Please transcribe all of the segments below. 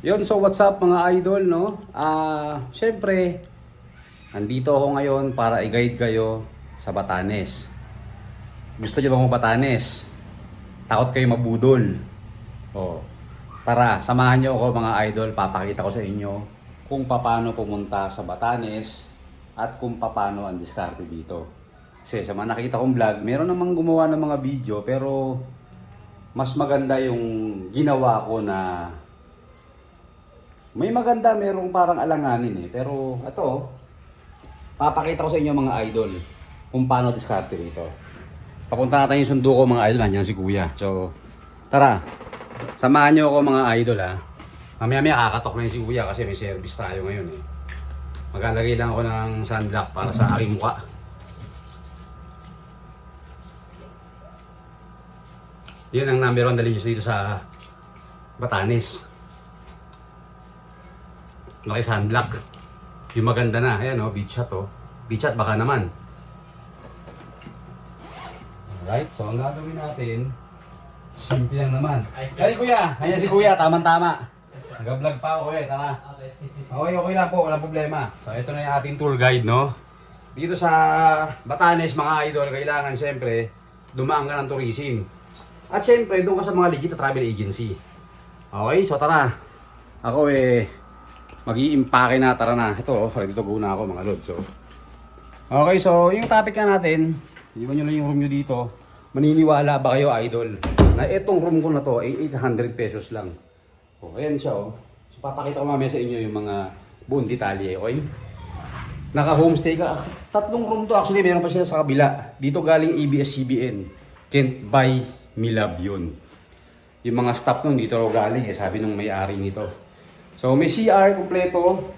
Yun, so what's up mga idol, no? Ah, syempre, andito ako ngayon para i-guide kayo sa Batanes. Gusto niyo ba Batanes? Takot kayo mabudol. O, tara, samahan niyo ako mga idol, papakita ko sa inyo kung paano pumunta sa Batanes at kung paano ang diskarte dito. Kasi sa mga nakita kong vlog, meron namang gumawa ng mga video pero mas maganda yung ginawa ko na may maganda, merong parang alanganin eh. Pero ito, papakita ko sa inyo mga idol kung paano diskarte rito. Papunta natin yung sundo ko mga idol, nandiyan si kuya. So, tara, samahan nyo ako mga idol ha. Mamaya maya kakatok na yung si kuya kasi may service tayo ngayon eh. Maglalagay lang ako ng sunblock para sa aking mukha. Yun ang number one dali dito sa Batanes. Laki sunblock. Yung maganda na. Ayan o, beach shot o. Beach shot baka naman. Alright, so ang gagawin natin, simple lang naman. Ay, kuya! Ayan si kuya, tamang-tama. Nag-vlog pa ako eh, tara. Okay, okay lang po, walang problema. So ito na yung ating tour guide, no? Dito sa Batanes, mga idol, kailangan siyempre dumaan ka ng tourism. At siyempre, doon ka sa mga legit na travel agency. Okay, so tara. Ako eh, mag iimpake na, tara na. Ito, oh, ready to go na ako mga lods. So. Okay, so yung topic na natin, iwan nyo lang yung room nyo dito. Maniniwala ba kayo, idol, na itong room ko na to ay 800 pesos lang. O, ayan siya, oh. So, papakita ko mamaya sa inyo yung mga buong detalye, okay? Naka-homestay ka. Tatlong room to. Actually, meron pa sila sa kabila. Dito galing ABS-CBN. Can't buy love yun. Yung mga staff nun, dito raw galing eh. Sabi nung may-ari nito. So, may CR kompleto.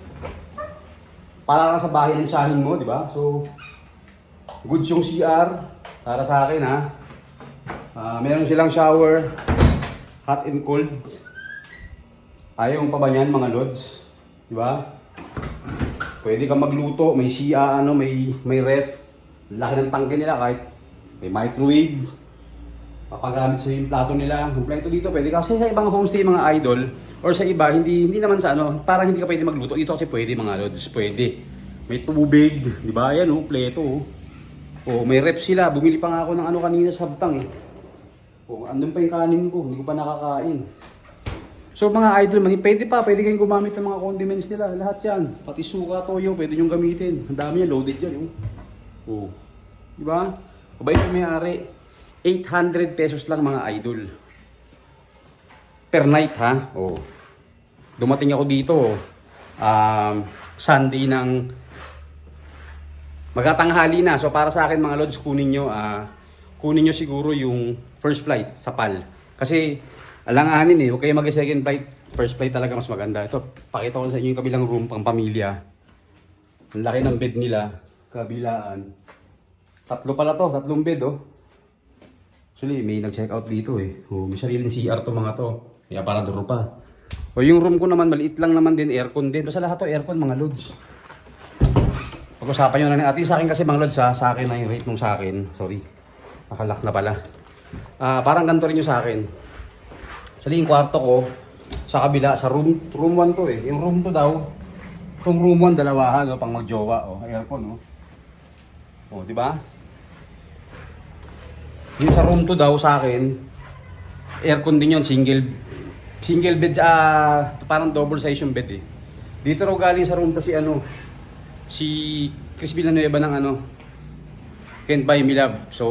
Para lang sa bahay ng tsahin mo, di ba? So, goods yung CR. Para sa akin, ha? Ah, meron silang shower. Hot and cold. Ayaw pa ba mga lods? Di ba? Pwede kang magluto, may siya, ano, may, may ref. Laki ng tangke nila kahit may microwave. Papagamit sa yung plato nila. Kompleto dito pwede kasi sa ibang homestay mga idol or sa iba hindi hindi naman sa ano, parang hindi ka pwede magluto. Dito kasi pwede mga lods, pwede. May tubig, di ba? Yan oh, pleto oh. Oh, may ref sila. Bumili pa nga ako ng ano kanina sa Btang eh. Oh, andun pa yung kanin ko, hindi ko pa nakakain. So mga idol, mani, pwede pa, pwede kayong gumamit ng mga condiments nila. Lahat yan. Pati suka, toyo, pwede nyo gamitin. Ang dami yan, loaded yan. Yung. Oh. Di ba? Kabay ko may ari. 800 pesos lang mga idol. Per night ha. Oh. Dumating ako dito. Um, Sunday ng Magkatanghali na. So para sa akin mga lods, kunin nyo, ah, kunin nyo siguro yung first flight sa PAL. Kasi alanganin eh, huwag kayo mag-second flight. First flight talaga mas maganda. Ito, pakita ko sa inyo yung kabilang room pang pamilya. Ang laki ng bed nila. Kabilaan. Tatlo pala to, tatlong bed oh. Actually, may nag-check out dito eh. Oh, may sariling CR to mga to. Kaya para duro pa. O yung room ko naman, maliit lang naman din, aircon din. Basta lahat to aircon mga lods. Pag-usapan nyo na ng ating sa akin kasi mga lods ha, sa akin na yung rate nung sa akin. Sorry. Nakalak na pala. Ah, parang ganito rin yung sa akin. Actually, yung kwarto ko, sa kabila, sa room, room 1 to eh. Yung room to daw, kung room 1, dalawahan, no, pang magjowa, oh, aircon, oh. Oh, di ba? Yung sa room to daw sa akin, aircon din yun, single, single bed, ah, parang double size yung bed eh. Dito raw galing sa room to si ano, si Chris Villanueva ng ano, Can't Buy Me Love. So,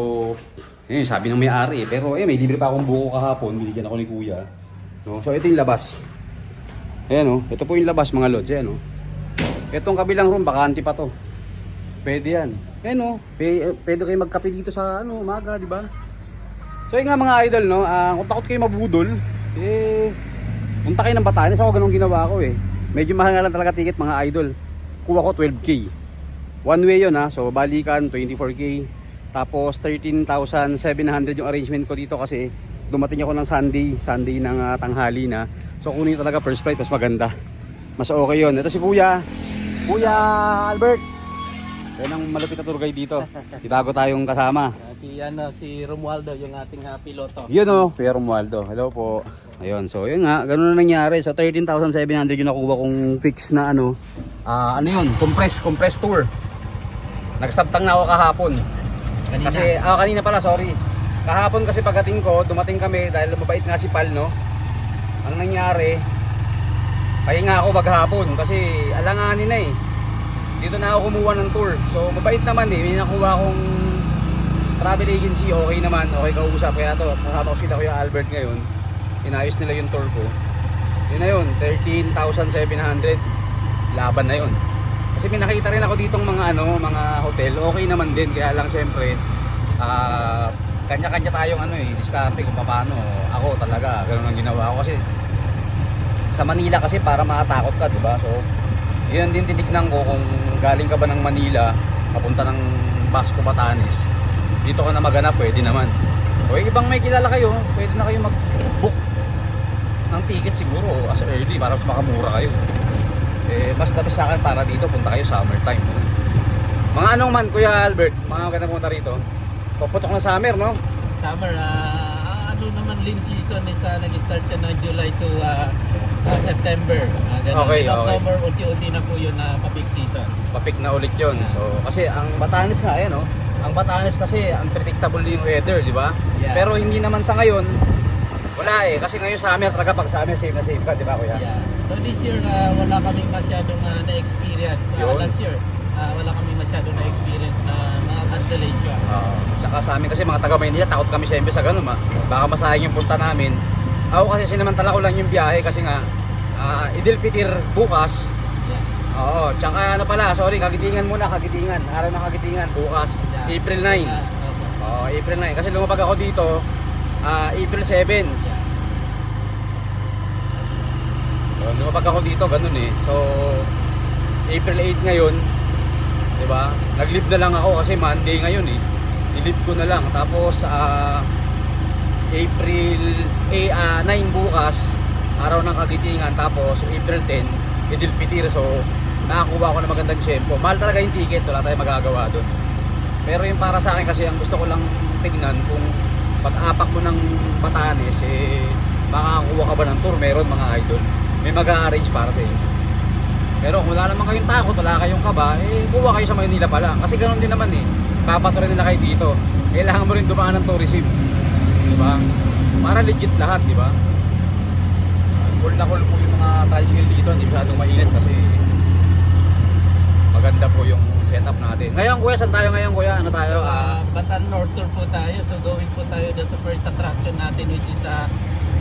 eh, sabi ng may-ari eh. Pero eh, may libre pa akong buko kahapon. Binigyan ako ni kuya. No? So, ito yung labas. Ayan oh. Ito po yung labas mga lods. Ayan oh. Itong kabilang room, bakante pa to. Pwede yan. Ayan oh. Pwede, pwede kayo magkape dito sa ano, umaga, di ba? So, yun nga mga idol, no? Ah, kung takot kayo mabudol, eh, punta kayo ng Batanes. Ako ganun ginawa ko eh. Medyo mahal nga lang talaga ticket mga idol. Kuha ko 12k. One way yun ha. So balikan 24k. Tapos 13,700 yung arrangement ko dito kasi dumating ako ng Sunday, Sunday ng ah, tanghali na. So kunin talaga first flight mas maganda. Mas okay yun. Ito si Kuya. Kuya Albert. Yan ang malupit na tour guide dito. Itago tayong kasama. Ah, si ano si Romualdo yung ating ah, piloto. Yun o, Kuya Romualdo. Hello po. Ayun, so yun nga, ganun na nangyari. Sa 13,700 yung nakuha kong fix na ano. Ah, ano yun, compress, compress tour. Nagsabtang na ako kahapon. Kanina. Kasi, ah, kanina pala, sorry. Kahapon kasi pagdating ko, dumating kami dahil mabait nga si Pal, no? Ang nangyari, pahinga ako maghapon kasi alanganin na eh. Dito na ako kumuha ng tour. So, mabait naman eh. May nakuha akong travel agency, okay naman, okay kausap. Kaya to, kasama ko sila Kuya Albert ngayon. Inayos nila yung tour ko. Yun na yun, 13,700. Laban na yun. Kasi may nakita rin ako ditong mga ano, mga hotel. Okay naman din, kaya lang syempre, ah, kanya-kanya tayong ano eh, diskarte kung paano. Ako talaga, ganun ang ginawa ko kasi sa Manila kasi para makatakot ka, di ba? So, yun din titignan ko kung galing ka ba ng Manila, papunta ng Basco, Batanes. Dito ka na maganap, pwede naman. O yung ibang may kilala kayo, pwede na kayo mag-book ng ticket siguro as early para mas makamura kayo. Eh, mas tapos sa akin para dito, punta kayo summertime. Mga anong man, Kuya Albert, mga maganda pumunta rito. Paputok na summer, no? Summer, ah, ano lean season is ah, nag-start siya ng July to ah, ah, September. Ganun. Okay, okay. October, unti-unti na po yun na pa-peak season. papik na ulit yun. So, kasi ang Batanes nga, ayan oh. Ang Batanes kasi, unpredictable yung weather, di ba? Yeah. Pero hindi naman sa ngayon, wala eh. Kasi ngayon summer, talaga pag summer, safe na safe ka, di ba kuya? Yeah. So this year, ah, wala kaming masyadong ah, na-experience. Yun. last year, ah, wala kaming masyadong na-experience na mga cancellation. Oo. Tsaka sa amin kasi mga taga Maynila, takot kami siyempre sa ganun, ma. Baka masayang yung punta namin. Ako kasi sinamantala ko lang yung biyahe kasi nga, ah, Idil Fitir bukas, Yeah. Oo, tsaka ano pala, sorry, kagitingan muna, kagitingan. Araw ng kagitingan, bukas, Yeah. April 9. Ah, okay. Oo, April 9. Kasi lumapag ako dito, ah, April 7. Yeah. So, lumapag ako dito, ganun eh. So, April 8 ngayon, di ba? Nag-leave na lang ako kasi Monday ngayon eh. I-leave ko na lang. Tapos, ah, April eh, ah, 9 bukas, araw ng kagitingan. Tapos, April 10, Idil Fitir. So, nakakuha ako ng magandang tiyempo. Mahal talaga yung ticket, wala tayong magagawa doon. Pero yung para sa akin kasi, ang gusto ko lang tignan kung pag-apak mo ng Batanes, eh, makakakuha ka ba ng tour? Meron mga idol. May mag-arrange para sa inyo. Pero kung wala naman kayong takot, wala kayong kaba, eh, kuha kayo sa Manila pa lang. Kasi ganoon din naman eh. Papatuloy nila kayo dito. Kailangan mo rin dumaan ng tourism. Di ba? Para legit lahat, di ba? Cool na cool po yung mga tricycle dito. Hindi masyadong mainit kasi maganda po yung setup natin. Ngayon kuya, saan tayo ngayon kuya? Ano tayo? Ah, Ah, Batan North Tour po tayo. So going po tayo sa first attraction natin which is ah,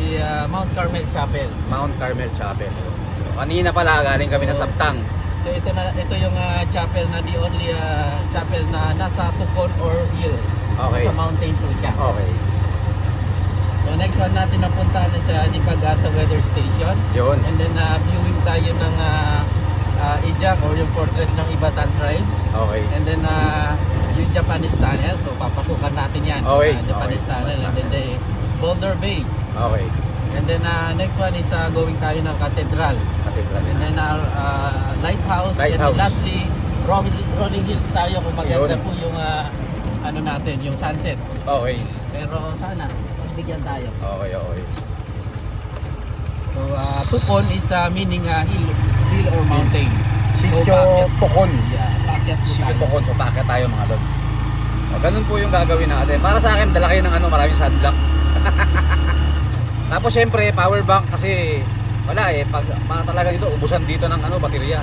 the ah, Mount Carmel Chapel. Mount Carmel Chapel. Kanina pala galing kami na Sabtang. So ito na ito yung ah, chapel na the only ah, chapel na nasa Tukon or hill. Okay. Sa mountain po siya. Okay. So next one natin napuntahan na sa di Pag-asa Weather Station. Yun. And then ah, viewing tayo ng uh, Ijak or yung fortress ng Ibatan tribes. Okay. And then uh, yung Japanese Tunnel. So papasukan natin yan. Okay. Ah, Japanese Okay. Tunnel. And then the Boulder Bay. Okay. And then uh, next one is uh, going tayo ng Cathedral. Cathedral. And then our uh, lighthouse. And Lighthouse. then lastly, Rolling, rolling Hills tayo kung maganda Yun. po yung uh, ano natin, yung sunset. Okay. Pero sana, pagbigyan tayo. Okay, okay. So, uh, Tukon is uh, meaning uh, hill, hill or mountain. Sitio So, Tokon. Yeah, po Sitio tayo. Tokon. So, packet tayo mga lods. O, ganun po yung gagawin natin. Para sa akin, dala kayo ng ano, maraming sunblock. Tapos, syempre, power bank kasi wala eh. Pag mga talaga dito, ubusan dito ng ano, baterya.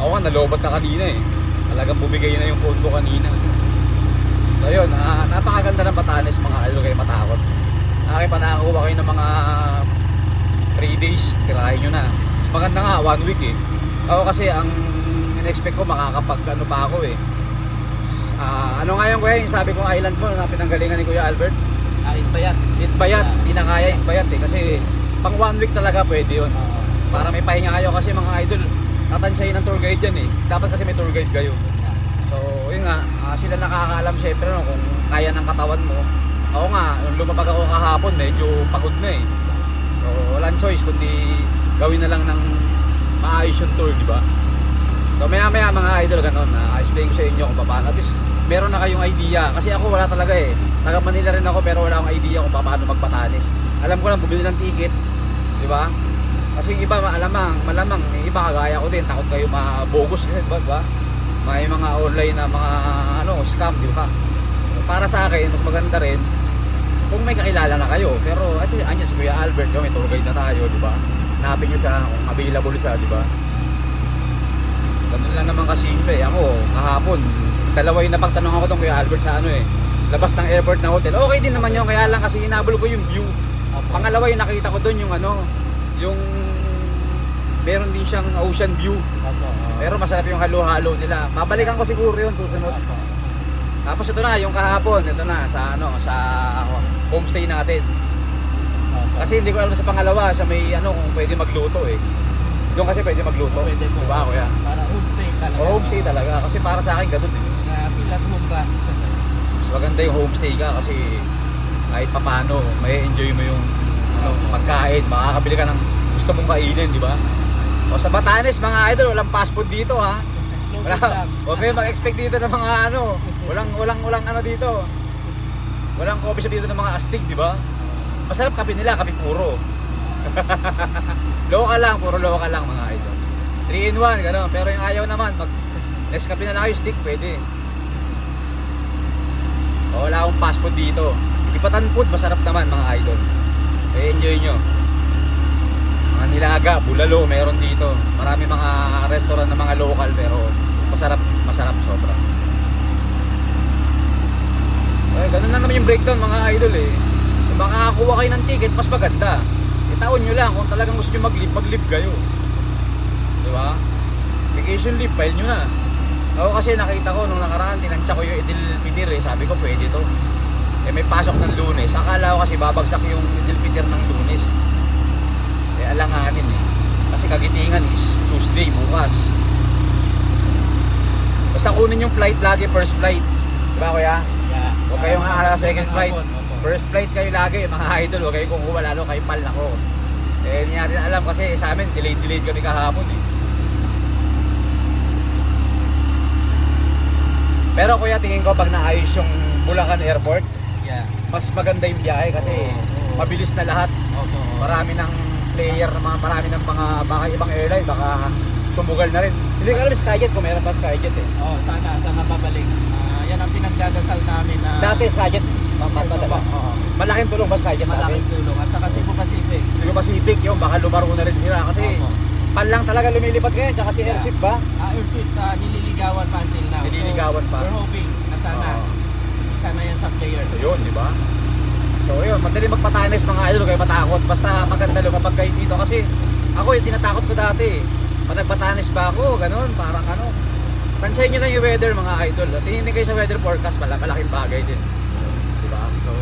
Ako nga, nalobat na kanina eh. Talagang bumigay na yung phone ko kanina. So, yun. ah, napakaganda ng Batanes, mga alo kayo matakot. Akin pa nakakuha kayo ng mga 3 days, tirahin nyo na. Maganda nga, one week eh. Ako kasi ang in-expect ko makakapag ano pa ako eh. Ah, ano nga yung kuya, yung sabi kong island mo na pinanggalingan ni Kuya Albert? Ah, Itbayat. Itbayat, hindi na kaya Itbayat eh. Kasi pang one week talaga pwede yun. Oo. Para may pahinga kayo kasi mga idol, tatansyahin ng tour guide yan eh. Dapat kasi may tour guide kayo. So, yun nga, ah, sila nakakaalam syempre no, kung kaya ng katawan mo. Ako nga, nung lumabag ako kahapon, medyo pagod na eh. So, walang choice kundi gawin na lang ng maayos yung tour, di ba? So, maya maya mga idol, ganun, na explain ko sa inyo kung paano. At least, meron na kayong idea. Kasi ako wala talaga eh. Taga Manila rin ako pero wala akong idea kung paano magpatanis. Alam ko lang, bumili ng ticket, Di ba? Kasi yung iba malamang, malamang, yung iba kagaya ko din, takot kayo mabogus kasi, ba? di ba? May mga online na mga ano, scam, di ba? Para sa akin, mas maganda rin kung may kakilala na kayo. Pero ito, anya si Kuya Albert, yo, may tour guide na tayo, di ba? Hanapin nyo siya kung available siya, di ba? Ganun lang naman kasimple. Ako, kahapon, dalawa yung napagtanong ako tong Kuya Albert sa ano eh. Labas ng airport na hotel. Okay din naman yun, kaya lang kasi hinabol ko yung view. Opo. Pangalawa yung nakita ko doon yung ano, yung meron din siyang ocean view. Opo. Pero masarap yung halo-halo nila. Mabalikan ko siguro yun susunod. Opo. Tapos ito na, yung kahapon, ito na sa ano, sa homestay natin. Opo. Kasi hindi ko alam sa pangalawa, sa may ano kung pwede magluto eh. Doon kasi pwede magluto. Pwede po. Diba, kuya? Para homestay talaga. O homestay talaga kasi para sa akin ganun eh. Uh, pilat mo ba? Mas maganda yung homestay ka kasi kahit papano, may enjoy mo yung ano, pagkain, makakabili ka ng gusto mong kainin, di ba? O sa Batanes, mga idol, walang fast food dito ha. Wala, huwag kayo mag-expect dito ng mga ano, walang walang walang ano dito. Walang coffee shop dito ng mga astig, di ba? Masarap kape nila, kape puro. local lang, puro local lang mga idol. 3 in 1, gano'n. Pero yung ayaw naman, mag next kape na lang kayo stick, pwede. O, wala akong food dito. Ipatan food, masarap naman mga idol. Eh, enjoy nyo. Mga nilaga, bulalo, meron dito. Marami mga restaurant na mga local pero masarap, masarap sobra. Eh, ganun lang naman yung breakdown mga idol eh. Kung makakakuha kayo ng ticket, mas maganda. Itaon nyo lang kung talagang gusto nyo mag-live, mag-live kayo. Di ba? Vacation leave, file nyo na. Ako kasi nakita ko nung nakaraan, tinansya ko yung Idil Pitir eh. Sabi ko, pwede to. Eh may pasok ng lunes. Akala ko kasi babagsak yung Idil Pitir ng lunes. Eh alanganin eh. Kasi kagitingan is Tuesday bukas. Basta kunin yung flight lagi, first flight. Diba kuya? Yeah. Huwag kayong hahala second flight. First flight kayo lagi, mga idol. Huwag kayong kukuha lalo kay pal ako. Eh, hindi natin alam kasi sa amin, delayed-delayed kami kahapon eh. Pero kuya, tingin ko pag naayos yung Bulacan Airport, Yeah. mas maganda yung biyahe kasi Oo, oo. mabilis na lahat. Opo. Marami ng player, mga marami ng mga baka ibang airline, baka sumugal na rin. Hindi ko alam Skyjet kung meron pa Skyjet eh. Oh, sana, sana babalik. Ah, yan ang pinagdadasal namin na Dati Skyjet, madalas. Oo. Malaking tulong ba Skyjet malaking tulong. At saka Cebu Pacific. Ko Pacific yung baka lumaro na rin sila kasi Opo. pan lang talaga lumilipad ngayon tsaka si Yeah. Airship ba? Ah, Airship, ah, nililigawan pa until now. Nililigawan so, pa. We're hoping na sana, Oo. Sana yan sa player. Yun, di ba? So yun, madali magpatanis mga idol kayo matakot. Basta maganda lumapag kayo dito kasi ako yung tinatakot ko dati. Pag nagpatanis pa ako, ganun, parang ano. Tansyahin nyo lang yung weather mga idol. Tingin kayo sa weather forecast, mala, malaking bagay din. Di ba? So,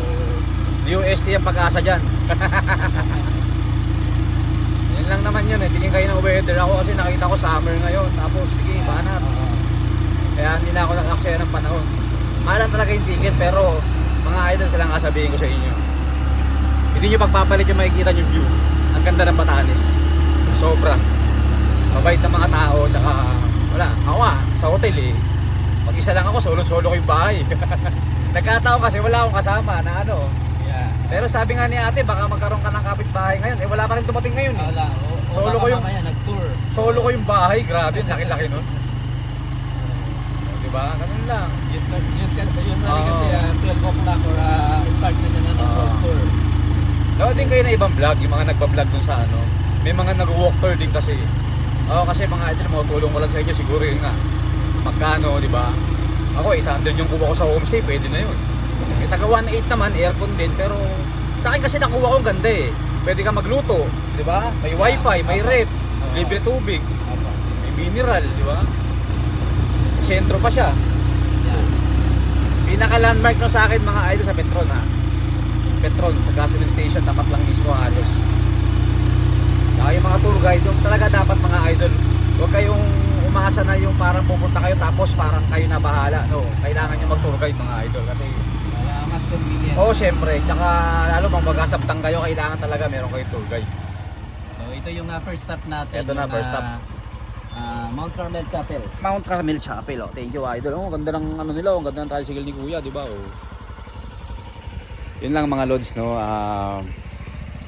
DOST yung pag-asa dyan. Yun lang naman yun eh. Tingin kayo ng weather. Ako kasi nakita ko summer ngayon. Tapos, sige, banat. Kaya hindi na ako nag-aksaya ng panahon. Mahal talaga yung ticket pero mga idol sila nga sabihin ko sa inyo. Hindi nyo pagpapalit yung makikita yung view. Ang ganda ng Batanes. Sobra. Mabait ng mga tao tsaka wala. Ako ah, sa hotel eh. Pag isa lang ako, solo-solo ko yung bahay. Nagkataon kasi wala akong kasama na ano. Yeah. Pero sabi nga ni ate, baka magkaroon ka ng kapitbahay ngayon. Eh wala pa rin dumating ngayon eh. Wala. O, o Solo ko yung- mamaya nag-tour. Solo ko yung bahay, grabe, laki-laki nun. Diba? Ganun lang. Yes, yes, yes, usually Oo. kasi ah, 12 o'clock or uh, start na na ng Oo. tour. Nood din kayo na ibang vlog, yung mga nagpa-vlog dun sa ano. May mga nag-walk tour din kasi. Oo, kasi mga idol, mga tulong ko lang sa inyo, siguro yun nga. Magkano, di ba? Ako, 800 yung kuha ko sa homestay, pwede na yun. May taga 1.8 naman, aircon din, pero sa akin kasi nakuha ko ang ganda eh. Pwede ka magluto, di ba? May wifi, may rep, libre tubig, Opo. may mineral, di ba? Sentro pa siya. Yeah. Pinaka-landmark no sa akin mga idol sa Petron ha. Petron, sa gasoline station, tapat lang mismo halos. Saka yung mga tour guide, yung talaga dapat mga idol, huwag kayong umasa na yung parang pupunta kayo tapos parang kayo na bahala. No, kailangan nyo mag-tour guide mga idol kasi mas convenient. Oo, oh, syempre. Tsaka lalo pang magasaptang kayo, kailangan talaga meron kayong tour guide. So ito yung ah, first stop natin. Ito na, yung, first ah, stop. Ah, Mount Carmel Chapel. Mount Carmel Chapel, oh. Thank you, idol. Oh, ganda ng ano nila, oh. ganda ng tricycle ni Kuya, di ba? Oh. Yun lang mga lods, no. Ah,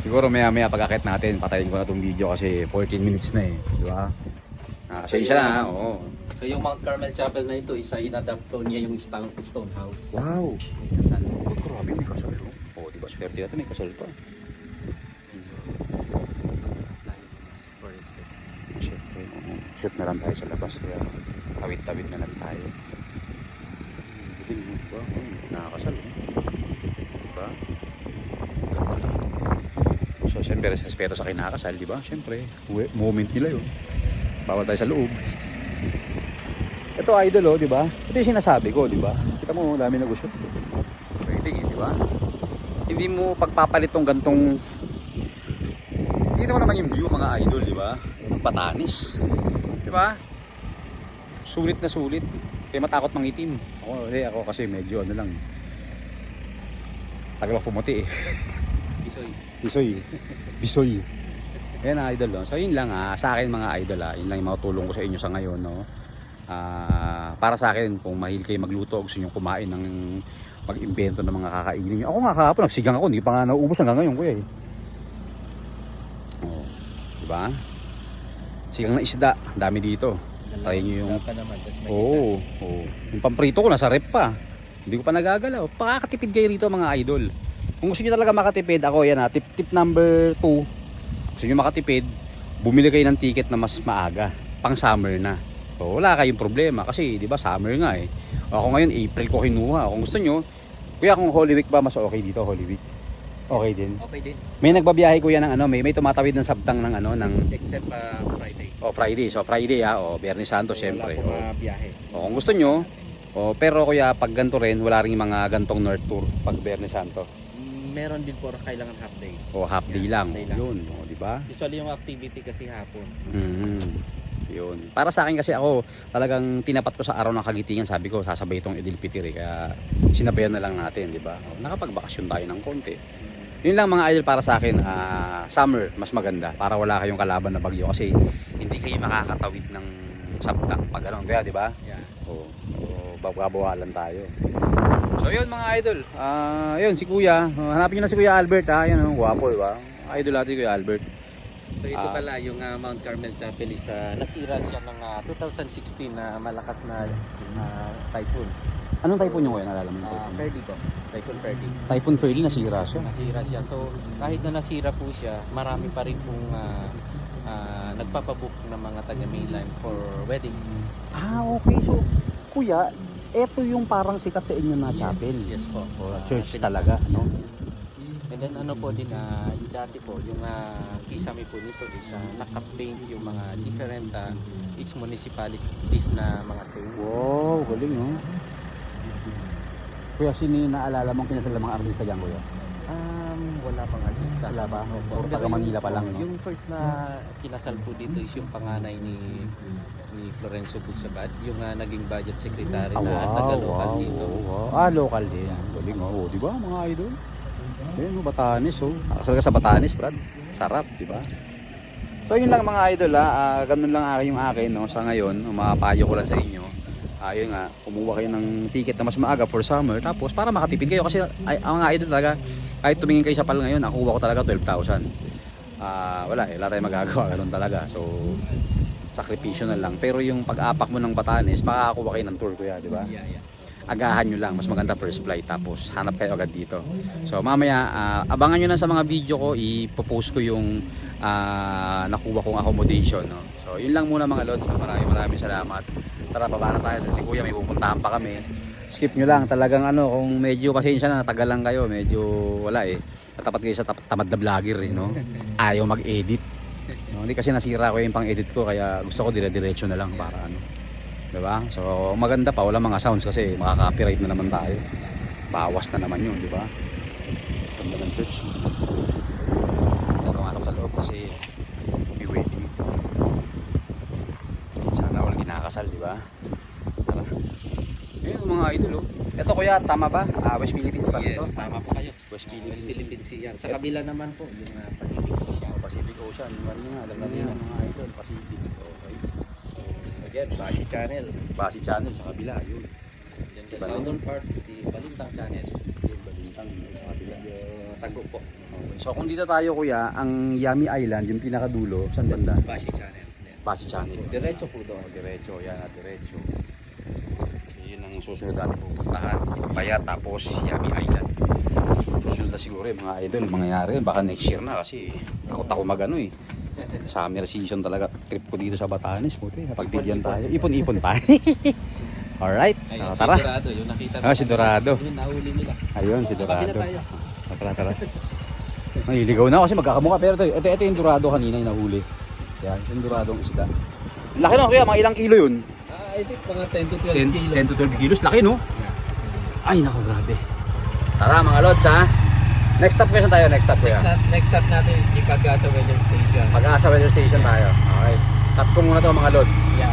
Siguro maya maya pag-akit natin, patayin ko na tong video kasi 14 minutes na eh. Di ba? Ah, So, siya na, oo. So yung Mount Carmel Chapel na ito, isa inadapt po niya yung stone, stone house. Wow! May kasal. Oh, grabe, may kasal. Oh, oh di ba? Swerte natin, may kasal pa. Siyempre, oo. Shoot na lang tayo sa labas. Kaya tawid-tawid na lang tayo. Hindi mo ba? Oh, nakakasal. Oh. Diba? So, siyempre, respeto sa kinakasal, di ba? Siyempre, moment nila yun. Bawal tayo sa loob. Ito idol oh, di ba? Ito yung sinasabi ko, di ba? Kita mo, dami na gusto. Pwede, eh, di ba? Hindi mo pagpapalit tong gantong Hindi mo naman yung view mga idol, di ba? Batanes. Ba? Sulit na sulit. Kaya matakot mangitim. Ako, eh, ako kasi medyo ano lang. Tagal ako pumuti eh. Isoy. Bisoy. Bisoy. Yan ang idol. No? So yun lang ah. Sa akin mga idol ah. Yun lang yung tulong ko sa inyo sa ngayon. No? Ah, para sa akin, kung mahilig kayo magluto, gusto nyo kumain ng mag-invento ng mga kakainin nyo. Ako nga kahapon, nagsigang ako. Hindi pa nga nauubos hanggang ngayon kuya eh. Oh, di ba? Sigang na isda. Ang dami dito. Try nyo yung. Oo, oo. Yung pamprito ko nasa rep pa. Hindi ko pa nagagalaw. Pakakatipid kayo rito mga idol. Kung gusto nyo talaga makatipid, ako yan ha, tip, tip number 2. Gusto nyo makatipid, bumili kayo ng ticket na mas maaga. Pang summer na. So, wala kayong problema kasi, di ba, summer nga eh. Ako ngayon, April ko kinuha. Kung gusto nyo, kuya kung Holy Week ba, mas okay dito, Holy Week. Okay din. Okay din. May nagbabiyahe kuya ng ano, may may tumatawid ng sabtang ng ano, ng Except uh, Friday. oh, Friday. So Friday ha, oh, Biyernes Santo syempre. Wala Oh. biyahe. O, kung gusto nyo, o, pero kuya, pag ganito rin, wala rin yung mga gantong North Tour pag Biyernes Santo. Mm, Meron din po kailangan half day. O half day lang. Half day lang. Yun, o, di ba? Usually yung activity kasi hapon. Mhm. Yun. Para sa akin kasi ako, talagang tinapat ko sa araw ng kagitingan, sabi ko, sasabay itong Idil Fitr eh. Kaya sinabayan na lang natin, di ba? O, Nakapagbakasyon tayo ng konti. Yun lang mga idol para sa akin, ah, summer, mas maganda. Para wala kayong kalaban na bagyo. Kasi hindi kayo makakatawid ng sabtang pag ganun. Kaya, di ba? Yeah. Oo. So, babawalan tayo. So, yun mga idol. Ah, yun si Kuya. Uh, hanapin niyo na si Kuya Albert ha. Yan, oh, gwapo, di ba? Idol natin Kuya Albert. So ito Ah. pala yung uh, Mount Carmel Chapel is uh, nasira siya ng uh, 2016 na malakas na uh, typhoon. Anong typhoon niyo Kuya? Nalala mo yung Uh, typhoon? Ferdy po. Typhoon Ferdy. Typhoon Freddy nasira siya. Nasira siya. So kahit na nasira po siya, marami pa rin pong uh, uh, nagpapabook ng mga taga mainland for wedding. Ah, okay. So, Kuya, eto yung parang sikat sa inyo na chapel. Yes, yes po. O, Uh, church pinag- talaga, no? And then ano po din, uh, dati po, yung uh, kisame po nito is uh, nakapaint yung mga different uh, each municipalities na mga saint. Wow, galing, no? Kuya, sino yung naalala mong kinasal ng mga artista dyan, Kuya? Um, wala pang artista. Wala pa? Puro taga Manila pa lang, no? Yung first na kinasal po dito is yung panganay ni ni Florencio Bugsabad, yung uh, naging budget secretary Ah, na wow, taga-local wow, dito. wow, wow. Ah, local din. Galing, oh. Di ba, mga idol? Ayan, oh, Batanes, oh. Nakasal ka sa Batanes, Brad. Sarap, di ba? So, yun lang mga idol, ha. Ah, ganun lang yung akin, no. Sa ngayon, mapapayo ko lang sa inyo. Ayun nga, kumuha kayo ng ticket na mas maaga for summer. Tapos, para makatipid kayo. Kasi, ay, ang mga idol talaga, kahit tumingin kayo sa pal ngayon, nakuha ko talaga 12,000. Ah, wala eh, wala tayong magagawa, ganun talaga. So, sakripisyo na lang. Pero yung pag-apak mo ng Batanes, makakakuha kayo ng tour kuya, di ba? Yeah, yeah. Agahan nyo lang. Mas maganda first flight tapos hanap kayo agad dito. So mamaya ah, abangan nyo na sa mga video ko. Ipopost ko yung ah, nakuha kong accommodation no? so yun lang muna mga lods. No? maraming maraming salamat. Tara baba na tayo. Si kuya may pupuntahan pa kami. Skip nyo lang. Talagang ano kung medyo pasensya na tagal lang kayo. Medyo wala eh. Natapat kayo sa tamad na vlogger eh, no? ayaw mag edit no? hindi kasi nasira ko yung pang edit ko kaya gusto ko dire-diretso na lang para ano Diba? So maganda pa, wala mga sounds kasi makaka-copyright na naman tayo. Bawas na naman yun, di ba? Ganda ng church. Ako sa loob kasi may wedding. Sana walang kinakasal, di ba? Tara. Ayun mga idol, oh. Ito kuya, tama ba? Ah, West Philippines ba Yes, ito? tama po kayo. West West Philippines. Philippines Sea yan. Sa kabila naman po, yung uh, Pacific Ocean. Pacific Ocean. Ano nga, alam na mga idol, Pacific. Okay. Again, Bashi Channel. Basi channel sa kabila, yun. The Balintang. southern part the Balintang Channel. Yung balintang, sa kabila. Yung Tago po. Okay. So kung dito tayo kuya, ang Yami Island, yung pinakadulo, saan banda? Basi channel. Yan. Basi Channel. Diretso po doon. Diretso, yan diretso. Yun ang susunod natin pupuntahan. Paya tapos Yami Island. Susunod na siguro yung mga idol, mangyayari. Baka next year na kasi takot ako mag ano eh. Summer season talaga trip ko dito sa Batanes. Buti, pagbigyan tayo. Ipon-ipon tayo. Alright, Ayun, so, tara. Si Dorado, yung nakita Ah, si Dorado. Nahuli nila. Ayun, si Dorado. Ah, Tara, tara. Naliligaw na ako kasi magkakamukha. Pero ito, ito, ito yung Dorado kanina yung nahuli. Yan, yung Doradong isda. Laki na kuya, mga ilang kilo yun? Ah, I think mga 10 to 12 10, kilos. 10 to 12 kilos. Laki no? Ay, naku, grabe. Tara mga lods ha. Next stop question tayo, next stop kuya. Next, na, next stop natin is Ipagasa Weather Station. Pag-asa weather station tayo. Okay. Cut ko muna to mga lods. Yeah.